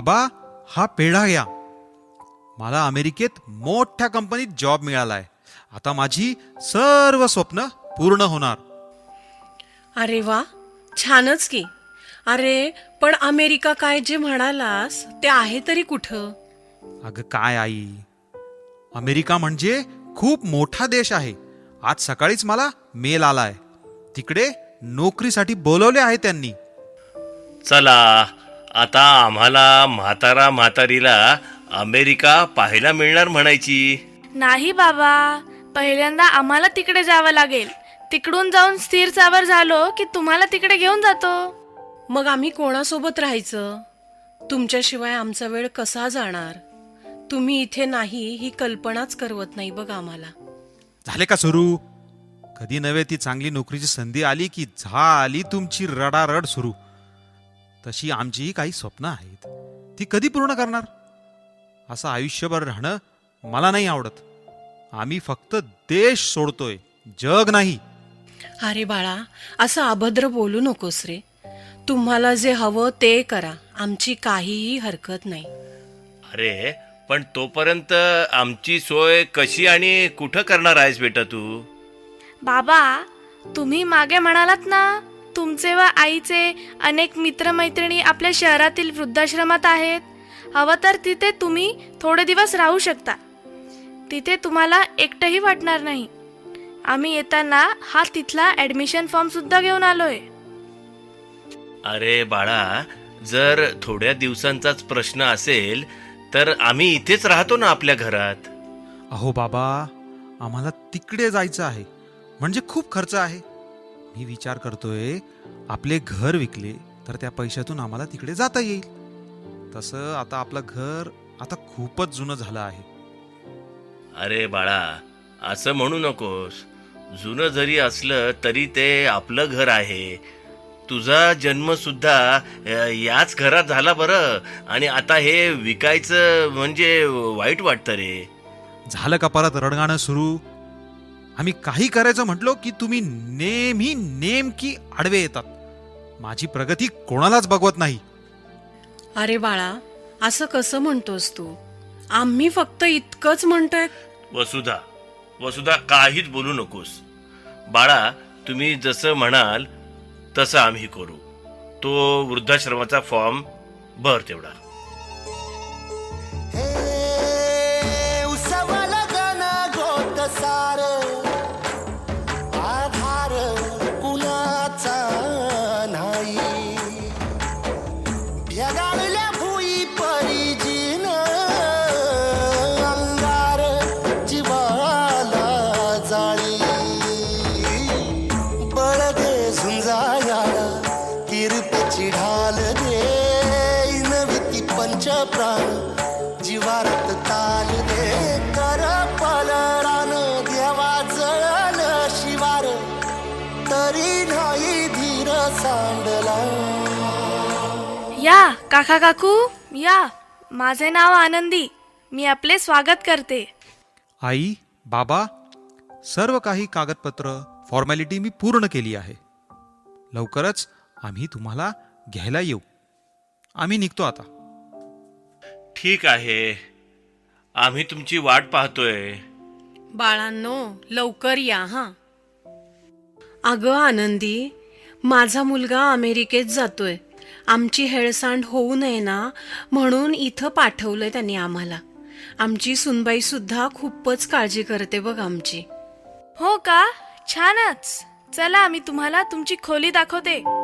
बाबा हा पेढा घ्या. मला अमेरिकेत मोठ्या कंपनीत जॉब मिळालाय. आता माझी सर्व स्वप्न पूर्ण होणार. अरे वा छानच की. अरे पण अमेरिका काय जे म्हणालास ते आहे तरी कुठं? अगं काय आई अमेरिका म्हणजे खूप मोठा देश आहे. आज सकाळीच मला मेल आलाय. तिकडे नोकरीसाठी बोलवले आहे त्यांनी. चला आता आम्हाला म्हातारा म्हातारीला अमेरिका पाहायला मिळणार म्हणायची. नाही बाबा पहिल्यांदा आम्हाला तिकडे जावं लागेल. तिकडून जाऊन स्थिर सावर झालो की तुम्हाला तिकडे घेऊन जातो. मग आम्ही कोणासोबत राहायचं? तुमच्याशिवाय आमचा वेळ कसा जाणार? तुम्ही इथे नाही ही कल्पनाच करवत नाही बघ आम्हाला. झाले का सुरू? कधी नव्हे ती चांगली नोकरीची संधी आली की झाली तुमची रडारड सुरू. तशी आमचीही काही स्वप्न आहेत. ती कधी पूर्ण करणार? असं आयुष्यभर राहणं मला नाही आवडत. आम्ही फक्त देश सोडतोय जग नाही. अरे बाळा असं अभद्र बोलू नकोस रे. तुम्हाला जे हवं ते करा आमची काहीही हरकत नाही. अरे पण तोपर्यंत आमची सोय कशी आणि कुठं करणार आहेस बेटा तू? बाबा तुम्ही मागे म्हणालात ना तुमचे व आईचे अनेक मित्रमैत्रिणी आपल्या शहरातील वृद्धाश्रमात आहेत. हवं तर तिथे तुम्ही थोडे दिवस राहू शकता. तिथे तुम्हाला एकटंही वाटणार नाही. आम्ही येताना हा तिथला ऍडमिशन फॉर्म सुद्धा घेऊन आलोय. अरे बाळा जर थोड्या दिवसांचाच प्रश्न असेल तर आम्ही इथेच राहतो ना आपल्या घरात. अहो बाबा आम्हाला तिकडे जायचं आहे. म्हणजे खूप खर्च आहे. मी विचार करतोय आपले घर विकले तर त्या पैशातून आम्हाला तिकडे जाता येईल. तसं आता आपलं घर आता खूपच जुनं झालं आहे. अरे बाळा असं म्हणू नकोस. जुनं जरी असलं तरी ते आपलं घर आहे. तुझा जन्म सुद्धा अ, याच घरात झाला बरं. आणि आता हे विकायचं म्हणजे वाईट वाटतं रे. झालं का परत रडगाणं सुरू? आम्ही काही करायचं म्हटलो की तुम्ही नेहमी नेमकी आडवे येतात. माझी प्रगती कोणालाच बघवत नाही. अरे बाळा असं कसं म्हणतोस तू? आम्ही फक्त इतकंच म्हणतोय वसुधा वसुधा काहीच बोलू नकोस. बाळा तुम्ही जसं म्हणाल तसं आम्ही करू. तो वृद्धाश्रमाचा फॉर्म भर तेवढा. काका काकू. या. माझे नाव आनंदी. मी आपले स्वागत करते. आई बाबा सर्व काही कागदपत्र फॉर्मॅलिटी मी पूर्ण केली आहे. लवकरच आम्ही तुम्हाला घ्यायला येऊ. आम्ही निघतो आता. ठीक आहे. आम्ही तुमची वाट पाहतोय. बाळांनो लवकर या हा. अगं आनंदी माझा मुलगा अमेरिकेत जातोय. आमची हेळसांड होऊ नये ना म्हणून इथं पाठवलंय त्यांनी आम्हाला. आमची सुनबाई सुद्धा खूपच काळजी करते बघ आमची. हो का? छानच. चला आम्ही तुम्हाला तुमची खोली दाखवते.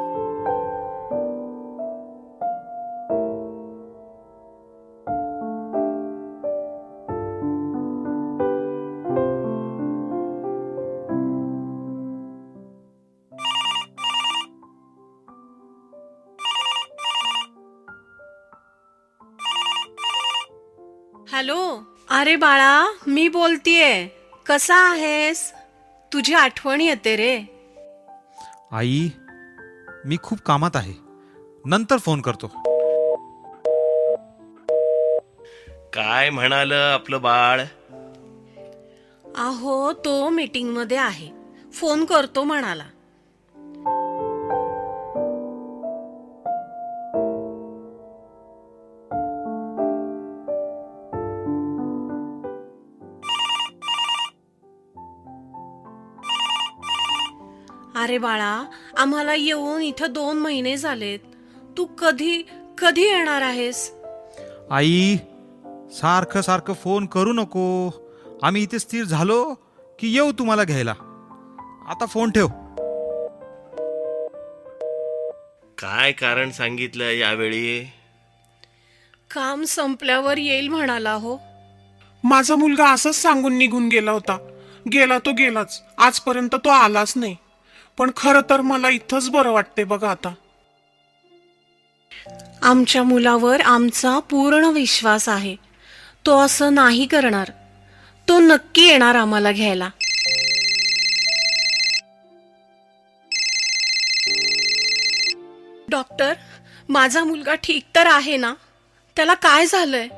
अरे बाळा मी बोलतीये. कसा आहेस? तुझी आठवण येते रे. आई मी खूप कामात आहे. नंतर फोन करतो. काय म्हणाल आपलं बाळ? अहो तो मीटिंगमध्ये आहे. फोन करतो म्हणाला. अरे बाळा आम्हाला येऊन इथं दोन महिने झालेत. तू कधी कधी येणार आहेस? आई सारखं सारखं फोन करू नको. आम्ही इथे स्थिर झालो की येऊ तुम्हाला घ्यायला. आता फोन ठेव. काय कारण सांगितलं यावेळी? काम संपल्यावर येईल म्हणाला हो. माझा मुलगा असंच सांगून निघून गेला होता. गेला तो गेलाच. आजपर्यंत तो आलाच नाही. पण खरं तर मला इथंच बरं वाटते बघा आता. आमच्या मुलावर आमचा पूर्ण विश्वास आहे. तो असं नाही करणार. तो नक्की येणार आम्हाला घ्यायला. डॉक्टर माझा मुलगा ठीक तर आहे ना? त्याला काय झालंय?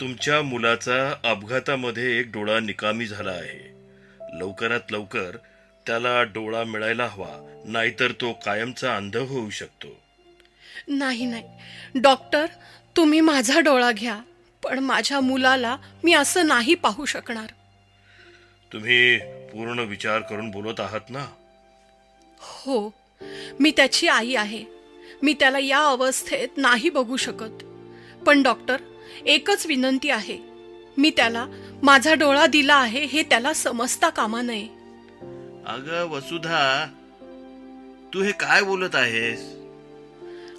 तुमच्या मुलाचा अपघातामध्ये एक डोळा निकामी झाला आहे. लवकरात लवकर त्याला डोळा मिळायला हवा नाहीतर तो कायमचा अंध होऊ शकतो. नाही नाही. डॉक्टर तुम्ही माझा डोळा घ्या पण माझ्या मुलाला मी असं नाही पाहू शकणार. तुम्ही पूर्ण विचार करून बोलत आहात ना? हो. मी त्याची आई आहे. मी त्याला या अवस्थेत नाही बघू शकत. पण डॉक्टर एकच विनंती आहे. मी त्याला माझा डोळा दिला आहे हे त्याला समजता कामा नये. अगं वसुधा तू हे काय बोलत आहेस?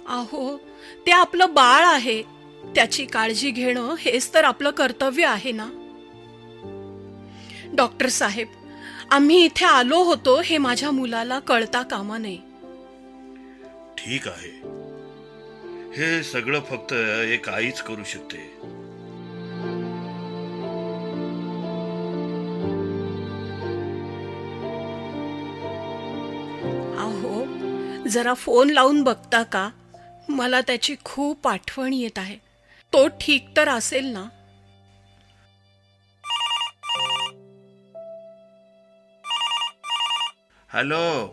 अहो ते आपलं बाळ आहे. त्याची काळजी घेणं हेच तर आपलं कर्तव्य आहे ना? डॉक्टर साहेब आम्ही इथे आलो होतो हे माझ्या मुलाला कळता कामा नये. ठीक आहे. हे सगळं फक्त एक आईच करू शकते. जरा फोन लावून बघता का? मला त्याची खूप आठवण येत आहे. तो ठीक तर असेल ना? हॅलो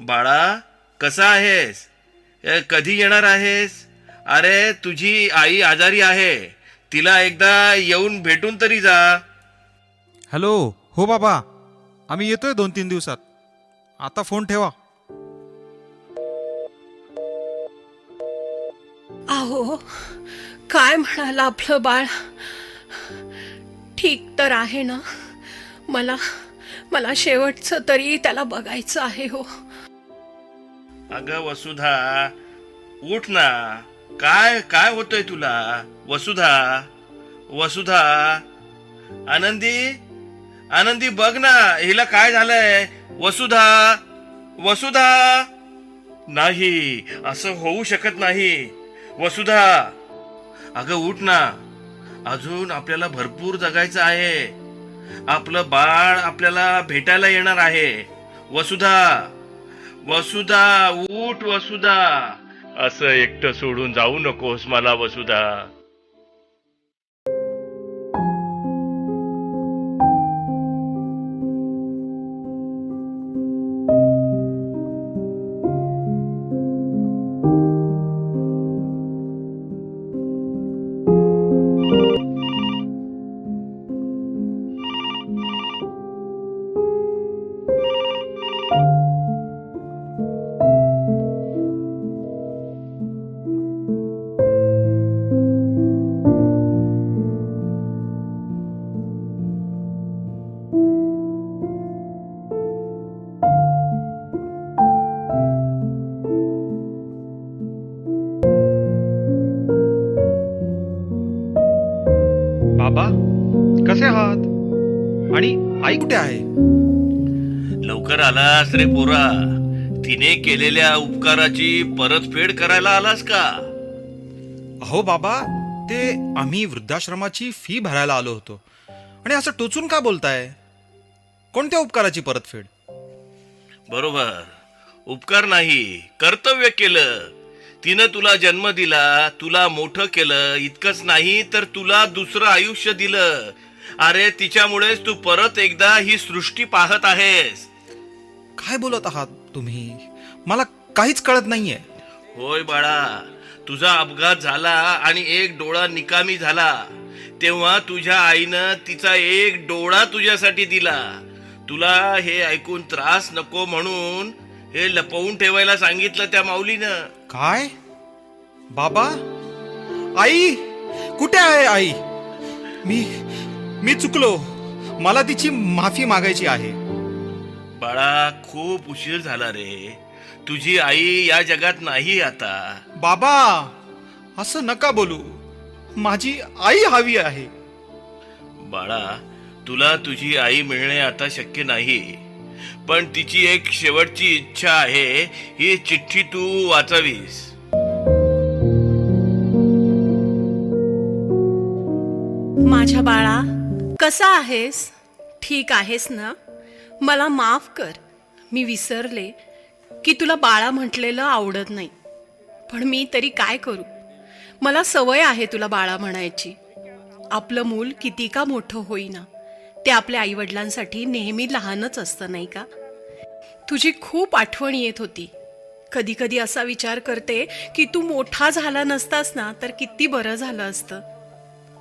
बाळा कसा आहेस? ए, कधी येणार आहेस? अरे तुझी आई आजारी आहे. तिला एकदा येऊन भेटून तरी जा. हॅलो हो बाबा. आम्ही येतोय दोन तीन दिवसात. आता फोन ठेवा. अहो काय म्हणाला आपलं बाळ? ठीक तर आहे ना? मला मला शेवटचं तरी त्याला बघायचं आहे हो. अगं वसुधा उठ ना. काय काय होतंय तुला? वसुधा वसुधा. आनंदी आनंदी बघ ना हिला काय झालंय? वसुधा वसुधा. नाही असं होऊ शकत नाही. वसुधा. अगं उठ ना. अजून आपल्याला भरपूर जगायचं आहे. आपलं बाळ आपल्याला भेटायला येणार आहे. वसुधा. वसुधा उठ वसुधा. असं एकटं सोडून जाऊ नकोस मला वसुधा. आलास रे पोरा? तिने केलेल्या उपकाराची परतफेड करायला आलास का? अहो बाबा ते आम्ही वृद्धाश्रमाची फी भरायला आलो होतो. आणि असं टोचून का बोलताय? कोणत्या उपकाराची परतफेड? बरोबर. उपकार नाही कर्तव्य केलं. तिनं तुला जन्म दिला तुला मोठं केलं इतकंच नाही तर तुला दुसरं आयुष्य दिलं. अरे तिच्यामुळेच तू परत एकदा ही सृष्टी पाहत आहेस. काय बोलत आहात तुम्ही? मला काहीच कळत नाहीये. होय बाळा तुझा अपघात झाला आणि एक डोळा निकामी झाला. तेव्हा तुझ्या आईनं तिचा एक डोळा तुझ्यासाठी दिला. तुला हे ऐकून त्रास नको म्हणून हे लपवून ठेवायला सांगितलं त्या माऊलीनं. काय? बाबा? आई? कुठे आहे आई? मी मी चुकलो. मला तिची माफी मागायची आहे. बाळा खूप उशीर झाला रे. तुझी आई या जगात नाही आता. बाबा असं नका बोलू. माझी आई हवी आहे. बाळा तुला तुझी आई मिळणे आता शक्य नाही. पण तिची एक शेवटची इच्छा आहे ही चिठ्ठी तू वाचावीस. माझ्या बाळा कसा आहेस? ठीक आहेस ना? मला माफ कर. मी विसरले की तुला बाळा म्हटलेलं आवडत नाही. पण मी तरी काय करू? मला सवय आहे तुला बाळा म्हणायची. आपलं मूल किती का मोठं होईना ते आपल्या आईवडिलांसाठी नेहमी लहानच असतं नाही का? तुझी खूप आठवण येत होती. कधी कधी असा विचार करते की तू मोठा झाला नसतास ना तर किती बरं झालं असतं.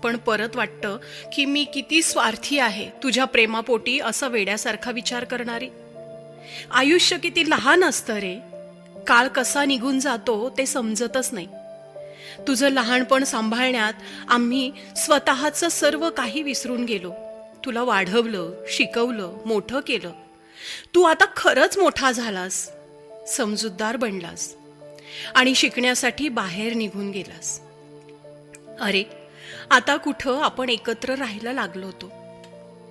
पण परत वाटतं की मी किती स्वार्थी आहे तुझ्या प्रेमापोटी असं वेड्यासारखा विचार करणारी? आयुष्य किती लहान असतं रे. काळ कसा निघून जातो ते समजतच नाही. तुझं लहानपण सांभाळण्यात आम्ही स्वतःचं सर्व काही विसरून गेलो. तुला वाढवलं शिकवलं मोठं केलं. तू आता खरंच मोठा झालास समजूतदार बनलास आणि शिकण्यासाठी बाहेर निघून गेलास. अरे आता कुठं आपण एकत्र राहायला लागलो होतो.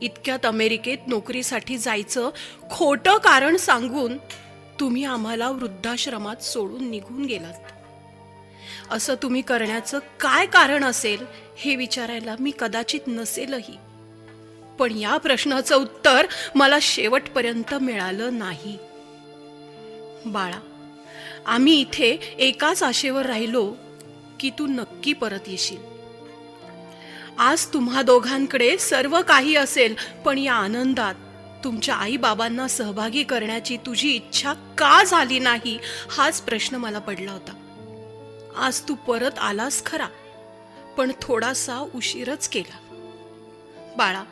इतक्यात अमेरिकेत नोकरीसाठी जायचं खोटं कारण सांगून तुम्ही आम्हाला वृद्धाश्रमात सोडून निघून गेलात. असं तुम्ही करण्याचं काय कारण असेल हे विचारायला मी कदाचित नसेलही. पण या प्रश्नाचं उत्तर मला शेवटपर्यंत मिळालं नाही. बाळा आम्ही इथे एकाच आशेवर राहिलो की तू नक्की परत येशील. आज तुम्हा दोघांकडे सर्व काही असेल पण या आनंदात तुमच्या आई बाबांना सहभागी करण्याची तुझी इच्छा का झाली नाही? हाच प्रश्न मला पडला होता. आज तू परत आलास खरा पण थोडासा उशीरच केला. बाळा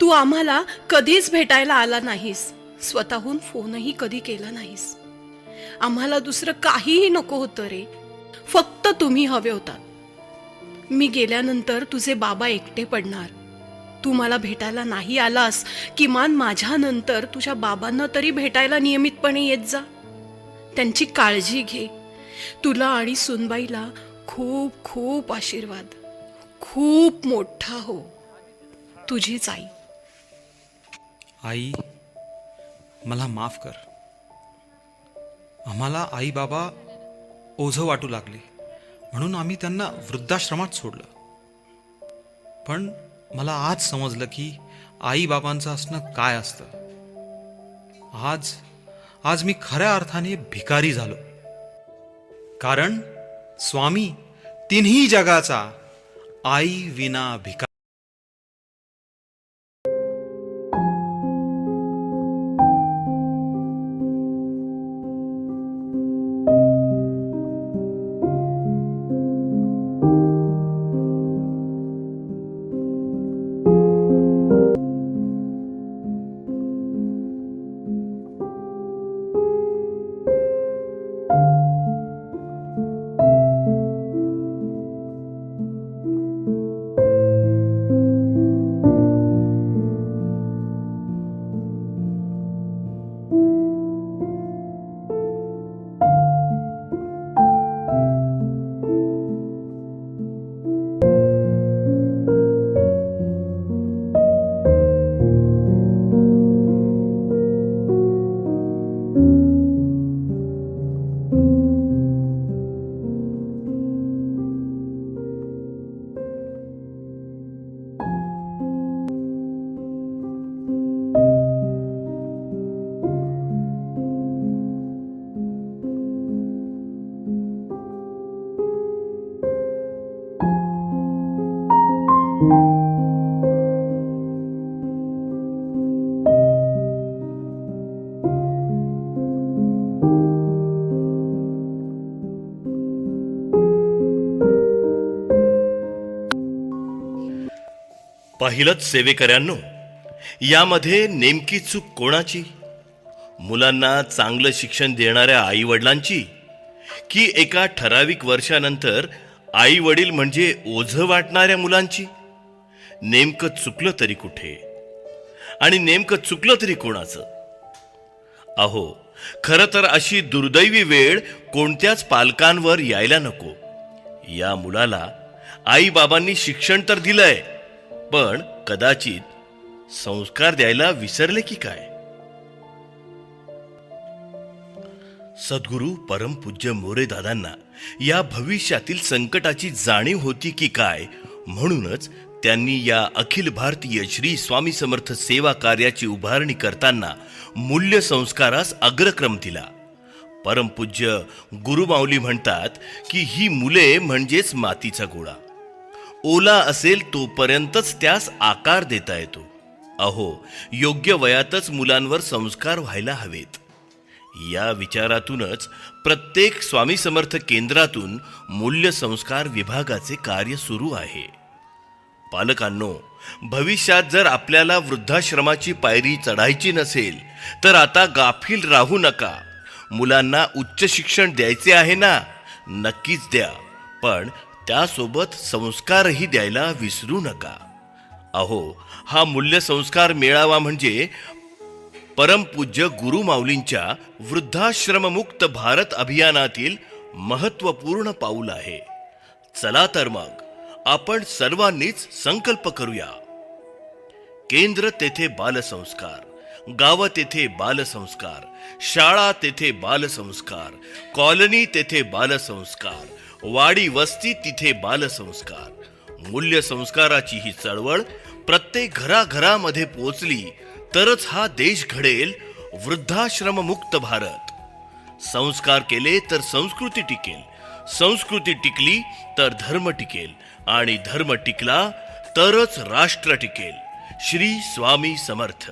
तू आम्हाला कधीच भेटायला आला नाहीस. स्वतःहून फोनही कधी केला नाहीस. आम्हाला दुसरं काहीही नको होतं रे. फक्त तुम्ही हवे होतात. मी गेल्यानंतर तुझे बाबा एकटे पडणार. तू मला भेटायला नाही आलास किमान माझ्यानंतर तुझ्या बाबांना तरी भेटायला नियमितपणे येत जा. त्यांची काळजी घे. तुला आणि सुनबाईला खूप खूप आशीर्वाद. खूप मोठा हो. तुझीच आई आई मला माफ कर. आम्हाला आई बाबा ओझं वाटू लागले. म्हणून आम्ही त्यांना वृद्धाश्रमात सोडलं. पण मला आज समजलं की आई बाबांचं असणं काय असतं. आज आज मी खऱ्या अर्थाने भिकारी झालो. कारण स्वामी तिन्ही जगाचा आई विना भिकारी पाहिलंच सेवेकऱ्यांनो यामध्ये नेमकी चूक कोणाची? मुलांना चांगलं शिक्षण देणाऱ्या आईवडिलांची? की एका ठराविक वर्षानंतर आई वडील म्हणजे ओझं वाटणाऱ्या मुलांची? नेमकं चुकलं तरी कुठे? आणि नेमकं चुकलं तरी कोणाचं? अहो खरं तर अशी दुर्दैवी वेळ कोणत्याच पालकांवर यायला नको. या मुलाला आई बाबांनी शिक्षण तर दिलंय पण कदाचित संस्कार द्यायला विसरले की काय? सद्गुरू परमपूज्य मोरे दादांना या भविष्यातील संकटाची जाणीव होती की काय म्हणूनच त्यांनी या अखिल भारतीय श्री स्वामी समर्थ सेवा कार्याची उभारणी करताना मूल्य संस्कारास अग्रक्रम दिला. परमपूज्य गुरुमाऊली म्हणतात की ही मुले म्हणजेच मातीचा गोळा. ओला असेल तोपर्यंतच त्यास आकार देता येतो. अहो योग्य वयातच मुलांवर संस्कार व्हायला हवेत. या विचारातूनच प्रत्येक स्वामी समर्थ केंद्रातून मूल्य संस्कार विभागाचे कार्य सुरू आहे. पालकांनो भविष्यात जर आपल्याला वृद्धाश्रमाची पायरी चढायची नसेल तर आता गाफील राहू नका. मुलांना उच्च शिक्षण द्यायचे आहे ना? नक्कीच द्या. पण त्यासोबत संस्कारही द्यायला विसरू नका. अहो हा मूल्य संस्कार मेळावा म्हणजे परमपूज्य गुरु माऊलींच्या वृद्धाश्रममुक्त भारत अभियानातील महत्त्वपूर्ण पाऊल आहे. चला तर मग आपण सर्वांनीच संकल्प करूया. केंद्र तेथे बालसंस्कार गाव तेथे बालसंस्कार शाळा तेथे बालसंस्कार कॉलनी तेथे बालसंस्कार वाडी वस्ती तिथे बालसंस्कार. मूल्य संस्काराची ही चळवळ प्रत्येक घराघरामध्ये पोचली तरच हा देश घडेल वृद्धाश्रममुक्त भारत. संस्कार केले तर संस्कृती टिकेल संस्कृती टिकली तर धर्म टिकेल आणि धर्म टिकला तरच राष्ट्र टिकेल. श्री स्वामी समर्थ.